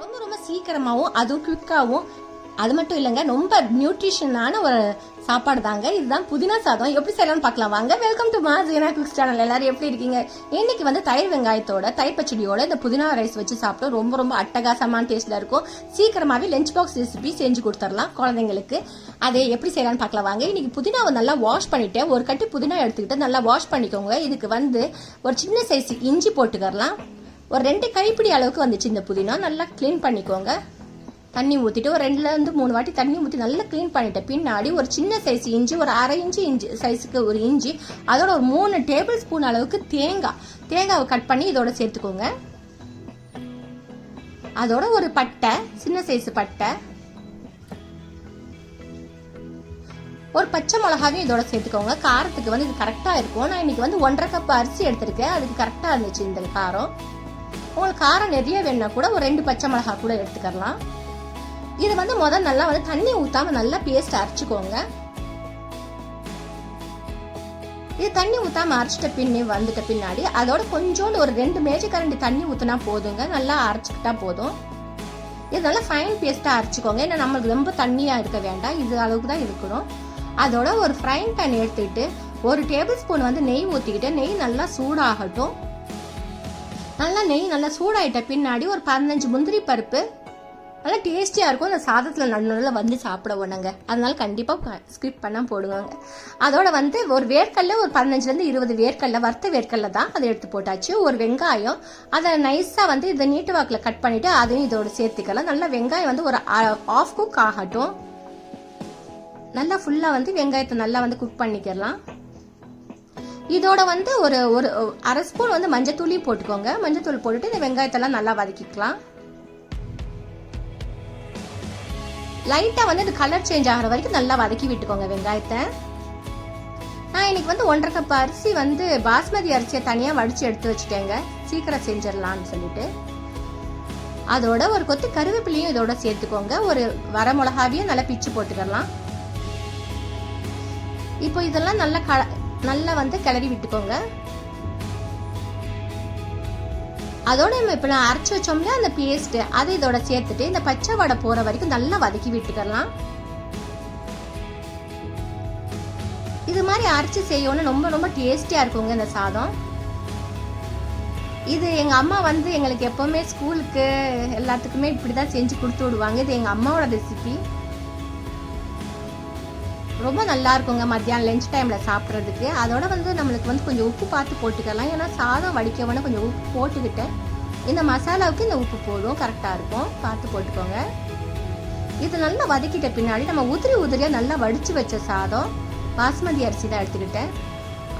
ரொம்ப ரொம்ப சீக்கிரமாகவும் அதுவும் குவிக்காகவும் அது மட்டும் இல்லைங்க ரொம்ப நியூட்ரிஷனான ஒரு சாப்பாடு தாங்க. இதுதான் புதினா சாதம். எப்படி செய்யலாம்னு பார்க்கலாம். வாங்க வெல்கம் டு மா ஜீனா குக்ஸ் சேனல் எல்லாரும் எப்படி இருக்கீங்க? இன்னைக்கு வந்து தயிர் வெங்காயத்தோட தயிர் பச்சடியோட இந்த புதினா ரைஸ் வச்சு சாப்பிட்டு ரொம்ப ரொம்ப அட்டகாசமான டேஸ்ட்ல இருக்கும். சீக்கிரமாவே லஞ்ச் பாக்ஸ் ரெசிபி செஞ்சு கொடுத்துடலாம் குழந்தைங்களுக்கு. அதை எப்படி செய்யலாம்னு பார்க்கலாம். வாங்க இன்னைக்கு புதினாவை நல்லா வாஷ் பண்ணிட்டு ஒரு கட்டி புதினா எடுத்துக்கிட்டு நல்லா வாஷ் பண்ணிக்கோங்க. இதுக்கு வந்து ஒரு சின்ன சைஸ் இஞ்சி போட்டுக்கறலாம். ஒரு ரெண்டு கைப்பிடி அளவுக்கு வந்துச்சு இந்த புதினா. நல்லா க்ளீன் பண்ணிக்கோங்க. தண்ணி ஊற்றிட்டு ஒரு ரெண்டுலேருந்து மூணு வாட்டி தண்ணி ஊற்றி நல்லா க்ளீன் பண்ணிட்டேன் பின்னாடி ஒரு சின்ன சைஸ் இஞ்சி ஒரு அரை இஞ்சி இஞ்சி சைஸுக்கு ஒரு இஞ்சி அதோட ஒரு மூணு டேபிள் ஸ்பூன் அளவுக்கு தேங்காய். தேங்காவை கட் பண்ணி இதோட சேர்த்துக்கோங்க. அதோட ஒரு பட்டை சின்ன சைஸ் பட்டை. ஒரு பச்சை மிளகாவையும் இதோட சேர்த்துக்கோங்க. காரத்துக்கு வந்து இது கரெக்டாக இருக்கும். நான் இன்னைக்கு வந்து ஒன்றரை கப் அரிசி எடுத்திருக்கேன். அதுக்கு கரெக்டாக இருந்துச்சு இந்த காரம். உங்களுக்கு காரம் நிறைய வேணும்னா கூட ஒரு ரெண்டு பச்சை மிளகா கூட எடுத்துக்கலாம் இது வந்து முதல் நல்லா வந்து தண்ணி ஊத்தாம நல்லா பேஸ்ட் அரைச்சிக்கோங்க. இது தண்ணி ஊற்றாம அரைச்சிட்ட பின்னே வந்துட்ட பின்னாடி அதோட கொஞ்சோண்டு ஒரு ரெண்டு மேஜை கரண்டி தண்ணி ஊற்றினா போதுங்க. நல்லா அரைச்சிக்கிட்டா போதும். இது நல்லா ஃபைன் பேஸ்ட்டாக அரைச்சிக்கோங்க. ஏன்னா நம்மளுக்கு ரொம்ப தண்ணியாக இருக்க வேண்டாம். இது அளவுக்கு தான் இருக்கணும். அதோட ஒரு ஃப்ரைங் பேன் எடுத்துக்கிட்டு ஒரு டேபிள் ஸ்பூன் வந்து நெய் ஊற்றிக்கிட்டு நெய் நல்லா சூடாகட்டும். நல்லா நெய் நல்லா சூடாயிட்ட பின்னாடி ஒரு பதினஞ்சு முந்திரி பருப்பு. நல்லா டேஸ்டியாக இருக்கும். அந்த சாதத்தில் நல்ல வந்து சாப்பிட நாங்கள் அதனால கண்டிப்பாக ஸ்கிப் பண்ணால் போடுவாங்க. அதோட வந்து ஒரு வேர்க்கல்ல ஒரு பதினஞ்சுலேருந்து இருபது வேர்க்கல்ல வறுத்த வேர்க்கல்ல தான் அதை எடுத்து போட்டாச்சு. ஒரு வெங்காயம் அதை நைஸாக வந்து இதை நீட்டு வாக்கில் கட் பண்ணிவிட்டு அதையும் இதோட சேர்த்துக்கலாம். நல்லா வெங்காயம் வந்து ஒரு ஆஃப் குக் ஆகட்டும். நல்லா ஃபுல்லாக வந்து வெங்காயத்தை நல்லா வந்து குக் பண்ணிக்கலாம். இதோட வந்து ஒரு ஒரு அரை ஸ்பூன் வந்து மஞ்சத்தூளையும் போட்டுக்கோங்க. மஞ்சத்தூள் போட்டுட்டு இந்த வெங்காயத்தெல்லாம் நல்லா வதக்கிக்கலாம். லைட்டாக வந்து இது கலர் சேஞ்ச் ஆகிற வரைக்கும் நல்லா வதக்கி விட்டுக்கோங்க வெங்காயத்தை. நான் இன்னைக்கு வந்து ஒன்றரை கப் அரிசி வந்து பாஸ்மதி அரிசியை தனியாக வடித்து எடுத்து வச்சுக்கோங்க சீக்கிரம் செஞ்சிடலான்னு சொல்லிட்டு. அதோட ஒரு கொத்து கருவேப்பிலையும் இதோட சேர்த்துக்கோங்க. ஒரு வர மிளகாவையும் நல்லா பிச்சு போட்டுக்கலாம். இப்போ இதெல்லாம் நல்லா க நல்லா வந்து கிளறி விட்டுக்கோங்க. அதோட நம்ம இப்போ நான் அரைச்சி வச்சோம்ல அந்த பேஸ்ட் அதை இதோட சேர்த்துட்டு இந்த பச்சை வடை போற வரைக்கும் நல்லா வதக்கி விட்டுக்கலாம். இது மாதிரி அரைச்சி செய்யணும்னு ரொம்ப ரொம்ப டேஸ்டியா இருக்குங்க இந்த சாதம். இது எங்க அம்மா வந்து எங்களுக்கு எப்பவுமே ஸ்கூலுக்கு எல்லாத்துக்குமே இப்படிதான் செஞ்சு கொடுத்து விடுவாங்க. இது எங்க அம்மாவோட ரெசிபி ரொம்ப நல்லா இருக்குங்க மத்தியானம் லஞ்ச் டைமில் சாப்பிட்றதுக்கு. அதோட வந்து நம்மளுக்கு வந்து கொஞ்சம் உப்பு பார்த்து போட்டுக்கலாம். ஏன்னா சாதம் வடிக்கவனே கொஞ்சம் உப்பு போட்டுக்கிட்டேன். இந்த மசாலாவுக்கு இந்த உப்பு போதும் கரெக்டாக இருக்கும். பார்த்து போட்டுக்கோங்க. இது நல்லா வதக்கிட்ட பின்னாடி நம்ம உதிரி உதிரியாக நல்லா வடித்து வச்ச சாதம் பாஸ்மதி அரிசி தான் எடுத்துக்கிட்டேன்.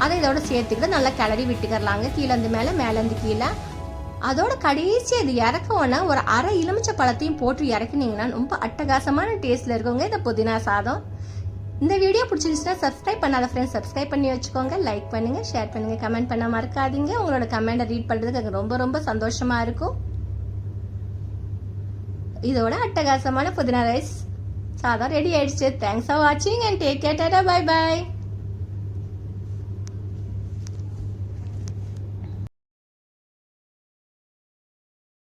அதை இதோட சேர்த்துக்கிட்டு நல்லா கிளறி விட்டுக்கிறலாங்க. கீழேருந்து மேலே மேலேருந்து கீழே. அதோட கடைசி அது இறக்கவுன்னா ஒரு அரை எலுமிச்சை பழத்தையும் போட்டு இறக்குனீங்கன்னா ரொம்ப அட்டகாசமான டேஸ்ட்ல இருக்குங்க இந்த புதினா சாதம். இந்த வீடியோ பிடிச்சிருந்துச்சுன்னா சப்ஸ்கிரைப் பண்ணாத ஃப்ரெண்ட்ஸ் சப்ஸ்கிரைப் பண்ணி வச்சுக்கோங்க. லைக் பண்ணுங்க ஷேர் பண்ணுங்க கமெண்ட் பண்ண மறக்காதீங்க. உங்களோட கமெண்டை ரீட் பண்ணுறதுக்கு ரொம்ப ரொம்ப சந்தோஷமா இருக்கும். இதோட அட்டகாசமான புதினா ரைஸ் சாதம் ரெடி ஆயிடுச்சு. தேங்க்ஸ் ஃபார் வாட்சிங் and take care bye bye